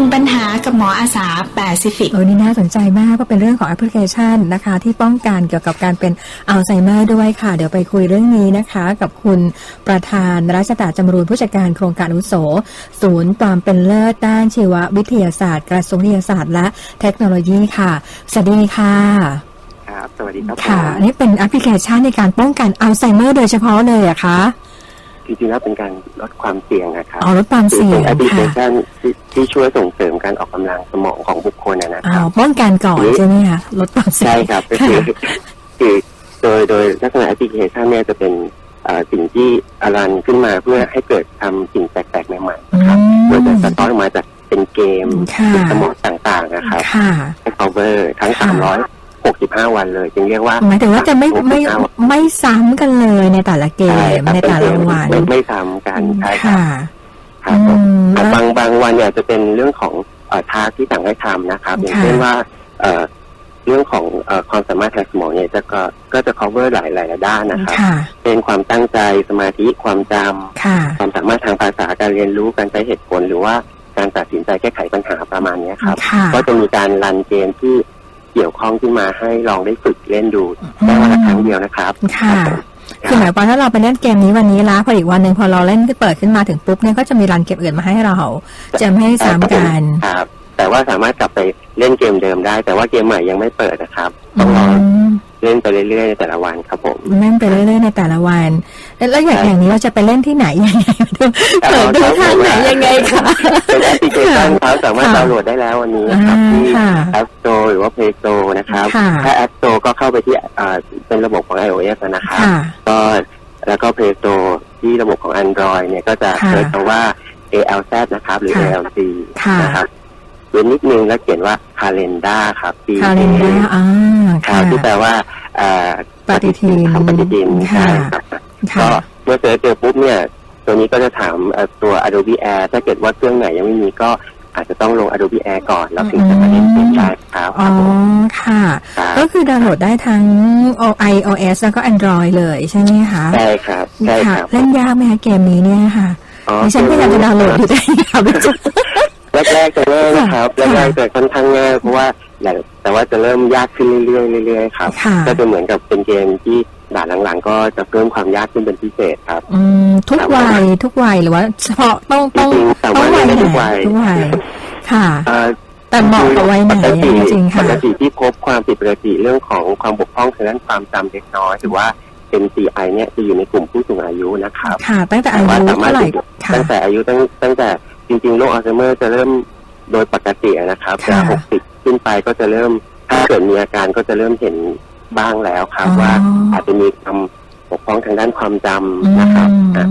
นึ่งปัญหากับหมออาสาแปซิฟิกโอ้นี่น่าสนใจมากก็เป็นเรื่องของแอปพลิเคชันนะคะ ที่ป้องกันเกี่ยวกับการเป็นอัลไซเมอร์ด้วยค่ะ เดี๋ยวไปคุยเรื่องนี้นะคะ กับคุณประธานรัชตาจำรูนผู้จัดการโครงการอาวุโส ศูนย์ความเป็นเลิศด้านชีววิทยาศาสตร์ กระทรวงวิทยาศาสตร์และเทคโนโลยีค่ะสวัสดีค่ะครับสวัสดีครับค่ะผมอันนี่เป็นแอปพลิเคชันในการป้องกันอัลไซเมอร์โดยเฉพาะเลยอะคะจริงๆแล้วเป็นการลดความเสี่ยงนะครับเอาลดความคือเสี่ยเป็งนแอปพลิเคค่ะชัน ที่ที่ช่วยส่งเสริมการออกกำลังสมองของบุคคลนะนะคเอารับป้องกันก่อนนี่ใช่ไหมคะลดความเสี่ยงใช่ครับก็คือคือโดยโดยลักษณะแอปพลิเคชันเนี่ยจะเป็นเอ่อสิ่งที่อารันขึ้นมาเพื่อให้เกิดทำสิ่งแปลกๆใหม่ๆนะครับอืมโดยจะสะท้อนออกมาจากเป็นเกมค่ะเป็นสมองต่างๆนะครับค่ะให้ cover ทั้งค่ะ365วันเลยจึงเรียกว่าหมายถึงว่าจะไม่ไม่365วันไม่ซ้ำกันเลยในแต่ละเกใช่มครับในแต่ละวันไม่ไม่ซ้ำกันใช่ครับค่ะครับ บางบางวันเนี่ยจะเป็นเรื่องของเอ่อทาสที่สั่งให้ทำนะครับ อย่างค่ะเช่นว่าเอ่อเรื่องของเอ่อความสามารถทางสมองเนี่ยจะก็ก็จะ cover หลายหลายด้านนะครับค่ะเป็นความตั้งใจสมาธิความจำค่ะความสามารถทางภาษาการเรียนรู้การใช้เหตุผลหรือว่าการตัดสินใจแก้ไขปัญหาประมาณเนี้ยครับค่ะก็จะมีการรันเกมที่เกี่ยวข้องขึ้นมาให้ลองได้ฝึกเล่นดูได้วันละครั้งเดียวนะครับค่ะรับผม คือหมายความว่าถ้าเราไปเล่นเกมนี้วันนี้แล้วพออีกวันหนึ่งพอเราเล่นเปิดขึ้นมาถึงปุ๊บเนี่ยก็จะมีรันเกมอื่นมาให้เราจะไม่ให้ซ้ำกันครับแต่ว่าสามารถกลับไปเล่นเกมเดิมได้ แต่ว่าเกมใหม่ยังไม่เปิดนะครับต้อืองรอม เล่นไปเรื่อยๆในแต่ละวันครับผมเล่นไปเรื่อยๆในแต่ละวัน แล้วแล้วอย่างครับอย่างนี้เราจะไปเล่นที่ไหนยังไงดูเปิดดูทางไหนยังไงคะเป็นแอปพลิเคชันครับสามารถค่ะดาวน์โหลดได้แล้ววันนี้นะครับอ่าที่ค่ะ App Store หรือว่า Play Store นะครับค่ะถ้า App Store ก็เข้าไปที่อ่าเป็นระบบของ iOS นะครับค่ะก็แล้วก็ Play Store ที่ระบบของ Android เนี่ยก็จะค่ะเซิร์ชคำว่า ALZ นะครับ หรือค่ะ ALC ค่ะนะครับ เว้นนิดนึงแล้วเขียนว่า Calendar ครับ C คาเลนดาอ่าครัค่ะบที่แปลว่าเอ่อปฏิทินทำปฏิทินค่ะใช่ครับค่ะก็เมื่อเจอเจอปุ๊บเนี่ย ตัวนี้ก็จะถามเอ่อตัว Adobe Air ถ้าเกิดว่าเครื่องไหนยังไม่มีก็อาจจะต้องลง Adobe Air ก่อน แล้วถึงจะมาเล่นเกมได้ครับอ๋อค่ะครับก็คือดาวน์โหลดได้ทั้ง iOS แล้วก็ Android เลยใช่ไหมคะใช่ครับใช่ค่ะครับเล่นยากไหมคะเกมนี้เนี่ยค่ะอ๋อดิฉันพยายามจะดาวน์โหลดอยู่แต่ยากไม่เจอ ว่าจะเริ่มยากขึ้นเรื่อยๆเรื่อยๆครับค่ะ ก็จะเหมือนกับเป็นเกมที่ด่านหลังๆ ก็จะเพิ่มความยากขึ้นเป็นพิเศษครับ อืมทุกวัยทุกวัยหรือว่า เฉพาะต้องต้องจริงๆสาต้อมางรถวัยเล่นไหนได้ทุกวัย ทุกวัยค่ะ เอ่อแต่เหมาะกับวัยไหนปกติจริงๆปค่ะ กติที่พบความผิดปกติเรื่องของความบกพร่องทางด้านความจำเล็กน้อยหรือว่า MCI เนี่ยจะอยู่ในกลุ่มผู้สูงอายุนะครับ ค่ะ ตั้งแต่อาแต่ว่ายุสามารเท่าถไหร่ติดค่ะ ตั้งแต่อายุตั้งตั้งแต่จริงๆโรคอัลไซเมอร์จะเริ่มโดยปกตินะครับจะค่ะ หกสิบขึ้น ไปก็จะเริ่มถ้าเกิดมีอาการก็จะเริ่มเห็นบ้างแล้วครับ อ๋อ ว่าอาจจะมีความบกพร่องทางด้านความจำนะครับอืมอะ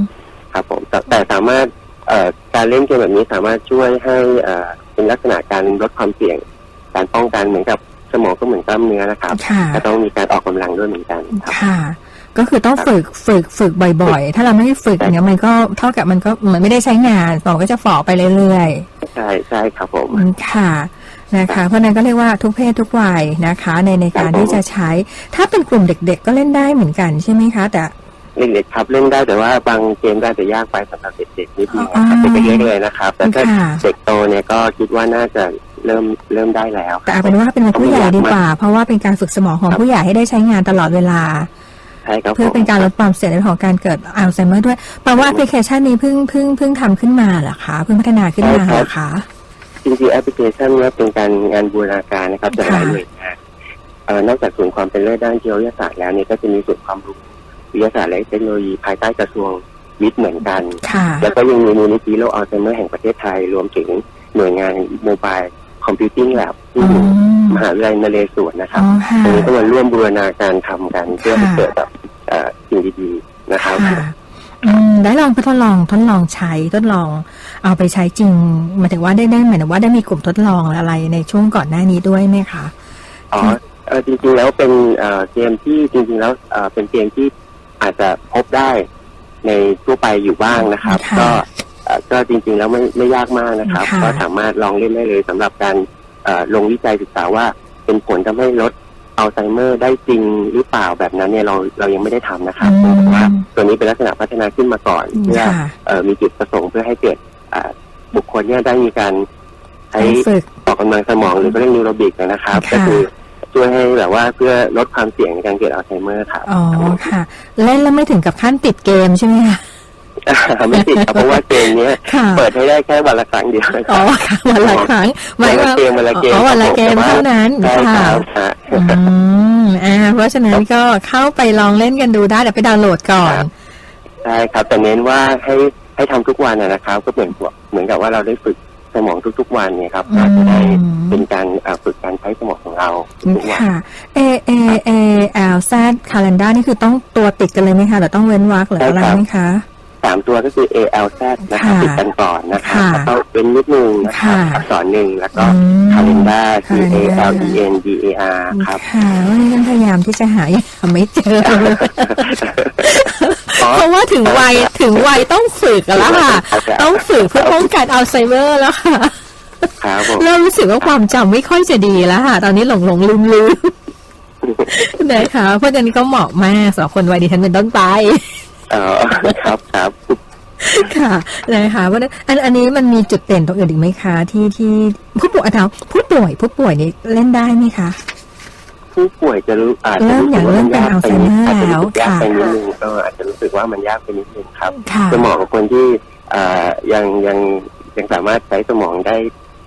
ครับผมแต่แต่สามารถเอ่อการเล่นเกมแบบนี้สามารถช่วยให้เอ่อเป็นลักษณะการลดความเสี่ยง การป้องกันเหมือนกับสมองก็เหมือนกล้ามเนื้อนะครับค่ะ ก็ต้องมีการออกกำลังด้วยเหมือนกันครับ ค่ะ ก็คือต้องฝึกฝึกฝึกบ่อยๆ ถ้าเราไม่ฝึกเนี่ยมันก็เท่ากับมันก็เหมือนไม่ได้ใช้งานสมองก็จะฝ่อไปเรื่อยใช่ใช่ครับผมๆอืมค่ะ นะคะ เพราะฉะนั้นก็เรียกว่าทุกเพศทุกวัยนะคะ ในในการครับผมที่จะใช้ ถ้าเป็นกลุ่มเด็ก ๆ ก็เล่นได้เหมือนกันใช่ไหมคะ แต่เด็กๆครับเล่นได้แต่ว่าบางเกมก็อาจจะยากไปสำหรับเด็กๆนิดนึงอ๋อนะครับเด็กเล็กๆเลยนะครับ แต่ถ้าค่ะเด็กโตเนี่ยก็คิดว่าน่าจะเริ่มเริ่มได้แล้วแต่เอาเป็นว่าเป็นผู้ใหญ่ดีกว่า เพราะว่าเป็นการฝึกสมองของผู้ใหญ่ให้ได้ใช้งานตลอดเวลาใช่ครับเพื่อเป็นการลดความเสี่ยงในเรื่องของการเกิดอัลไซเมอร์ด้วยแปลว่าแอปพลิเคชันนี้เพิ่งเพิ่งเพิ่งทำขึ้นมาเหรอคะเพิ่งพัฒนาขึ้นมาเหรอคะ จริงๆแอปพลิเคชันเนี้เป็นการงานบูรณาการนะครับจากหลายค่ะหน่วยงานเอ่อนอกจากศูนย์ความเป็นเลิศด้านชีววิทยาศาสตร์แล้วเนี่ยก็จะมีศูนย์ความรู้วิทยาศาสตร์และเทคโนโลยีภายใต้กระทรวงวิทย์เหมือนกันค่ะแล้วก็ยังมีมูลนิธิโรคอัลไซเมอร์แห่งประเทศไทย รวมถึงหน่วยงานโมบายคอมพิวติ้งแลบที่อ๋ออยู่มหาวิทยาลัยนเรศวรนะครับอ๋อค่ะตรงนี้ก็มาร่วมบูรณาการทำกันเพื่อให้ค่ะเกิดแบบเอ่อสิ่งดีๆนะครับค่ะอืม ได้ลองทดลองทดลองใช้ทดลอง เอาไปใช้จริงหมายถึงว่าได้ได้หมายถึงว่าได้มีกลุ่มทดลองอะไรในช่วงก่อนหน้านี้ด้วยไหมคะอ๋อเอ่อจริงๆแล้วเป็นเอ่อเกมที่จริงๆแล้วเอ่อเป็นเกมที่อาจจะพบได้ในทั่วไปอยู่บ้างนะครับค่ะก็เอ่อก็จริงๆแล้วไม่ไม่ยากมากนะครับค่ะก็สามารถลองเล่นได้เลยสำหรับการเอ่อลงวิจัยศึกษาว่าเป็นผลทำให้ลด อัลไซเมอร์ได้จริงหรือเปล่าแบบนั้นเนี่ยเราเรายังไม่ได้ทำนะครับเพราะว่าตัวนี้เป็นลักษณะพัฒนาขึ้นมาก่อนเพื่อค่ะ เอ่อมีจุดประสงค์เพื่อให้เกิดอ่าบุคคลเนี่ยได้มีการใช้ต้องฝึก ออกกำลังสมองหรือก็เรียกนิวโรบิกนะครับ ค่ะ ก็คือช่วยให้แบบว่าเพื่อลดความเสี่ยงในการเกิดอัลไซเมอร์ครับ อ๋อค่ะ เล่นแล้วไม่ถึงกับขั้นติดเกมใช่ไหมคะ ไม่ติดครับเพราะว่าเกมเนี้ยค่ะ เปิดให้ได้แค่วันละครั้งเดียวนะคอ๋รัอบค่ะวันละครั้งหมายว่าวันละเกมวันละเกมอ๋อวันละเกมครับผม เท่านั้นใช่ค่ะ ครับฮะ อืมอ่า เพราะฉะนั้นก็เข้าไปลองเล่นกันดูได้เดี๋ยวไปดาวน์โหลดก่อนใช่ครับแต่เน้นว่าให้ให้ทำทุกวันนะนะครับ ก็เหมือนเหมือนกับว่าเราได้ฝึกสมองทุกๆวันเนี่ยครับอืมอาจจะได้เป็นการเอ่อฝึกการใช้สมองของเราทุกวันค่ะ A A A L Z calendar นี่คือต้องตัวติดกันเลยไหมคะหรือต้องเว้นวรรคหรืออะไรไหมคะ สามตัวก็คือ A L Z นะครับค่ะติดกันก่อนนะครับค่ะแล้วก็เป็นนิดนึงนะครับค่ะอักษรหนึ่งแล้วก็อืม calendar คือ A calendar L E N D A R ครับ ค่ะวันนี้กันพยายามที่จะหายังหาไม่เจออ๋อเพราะว่าถึงวัยถึงวัยต้องฝึกแล้วค่ะครับต้องฝึกเพื่อป้องกันอัลไซเมอร์แล้วค่ะ ครับผม เริ่มรู้สึกว่าความจำไม่ค่อยจะดีแล้วค่ะ ตอนนี้หลงหลงลืมลืมนะคะเพราะฉะนั้นก็เหมาะมากสำหรับคนวัยดิฉันเป็นต้นไปเออครับครับค่ะนะคะเพราะฉะนั้นอันอันนี้มันมีจุดเด่นตรงอื่นอีกไหมคะ ที่ที่ผู้ป่วยอาผู้ป่วยผู้ป่วยนี่เล่นได้ไหมคะ ผู้ป่วยจะรู้อาจจะเริ่มรู้อสึย่ากงว่าเริ่มัมนเป็นยากอัลไปไซนิเมดอร์อาจจะแล้วรู้สึกยากค่ะไปนิดนึงเอออาจจะรู้สึกว่ามันยากไปนิดนึงครับค่ะจะเหมาะกับคนที่เอ่อยังยังยังสามารถใช้สมองได้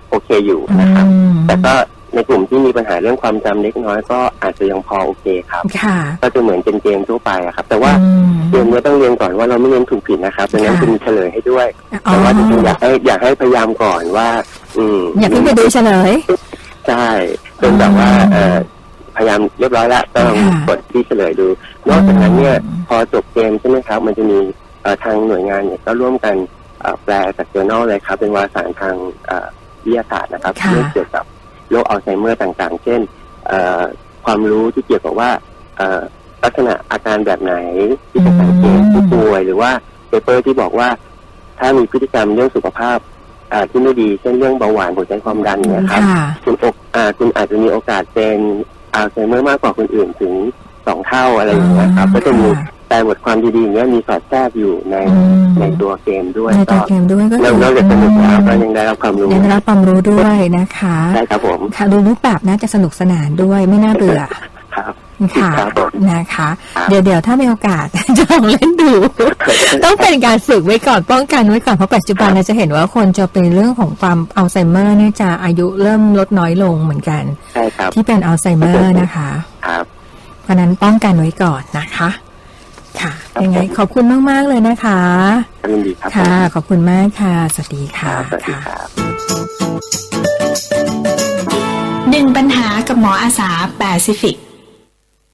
โอเคอยู่อืนะครับมแต่ก็ ในกลุ่มที่มีปัญหาเรื่องความจำเล็กน้อยก็อาจจะยังพอโอเคครับค่ะก็จะเหมือนเป็นเกมทั่วไปอะครับ แต่ว่าอืมเกมเนี้ยต้องเรียนก่อนว่าเราไม่เรียนถูกผิดนะครับดังนั้นค่ะคุณเฉลยให้ด้วยอ๋อแต่ว่าจริงๆอยากให้อยากให้พยายามก่อนว่า อืมอย่าเพิ่งไปดูเฉลยใช่เป็นแบบว่าเอ่อพยายามเรียบร้อยแล้วก็ลองค่ะกดที่เฉลยดู นอกจากนั้นเนี่ยพอจบเกมใช่ไหมครับ มันจะมีเอ่อทางหน่วยงานเนี่ยก็ร่วมกันเอ่อแปลจากเจอ r n a l เลยครับ เป็นวารสารทางเอ่อวิทยาศาสตร์นะครับค่ะเรื่องเกี่ยวกับ โรคอัลไซเมอร์ต่างๆ เช่นเอ่อความรู้ที่เกี่ยวกับว่าเอ่อลักษณะอาการแบบไหนที่จะสังเกตผู้ป่วยหรือว่าเปเปอร์ที่บอกว่า ถ้ามีพฤติกรรมเรื่องสุขภาพอ่าที่ไม่ดีเช่นเรื่องเบาหวานหัวใจความดันเนี่ยครับค่ะคุณอกอ่าคุณอาจจะมีโอกาสเป็นอัลไซเมอร์มากกว่าคนอื่นถึงสองเท่าอะไรอย่างเงี้ยครับอืมก็จะมี ค่ะแต่บทความดีๆอย่างเงี้ยมีสอดแทรกอยู่ในอืมในตัวเกมด้วยในตัก็วเกมด้วยก็นอกนอกจากสนุกแล้วก็ยังได้รับความรู้ยังได้รับความรู้ด้วยนะคะใช่ครับผมค่ะดูรูปแบบน่าจะสนุกสนานด้วยไม่น่าเบื่อครับค่ะครับผมนะคะครับเดี๋ยวเดี๋ยวถ้ามีโอกาสจะลองเล่นดู ต้องเป็นการฝึกไว้ก่อนป้องกันไว้ก่อนเพราะปัจจุบันเราจะเห็นว่าคนจะเป็นเรื่องของความอัลไซเมอร์เนี่ยจะอายุเริ่มลดน้อยลงเหมือนกันใช่ครับที่เป็นอัลไซเมอร์นะคะ ครับ เพราะฉะนั้นป้องกันไว้ก่อนนะคะค่ะครับ ยังไง ขอบคุณมาก ๆ เลยนะคะยินดีครับค่ะ ขอบคุณมากค่ะ สวัสดีคค่ะรับสวัสดีค่ะครับหนึ่งปัญหากับหมออาสาแปซิฟิก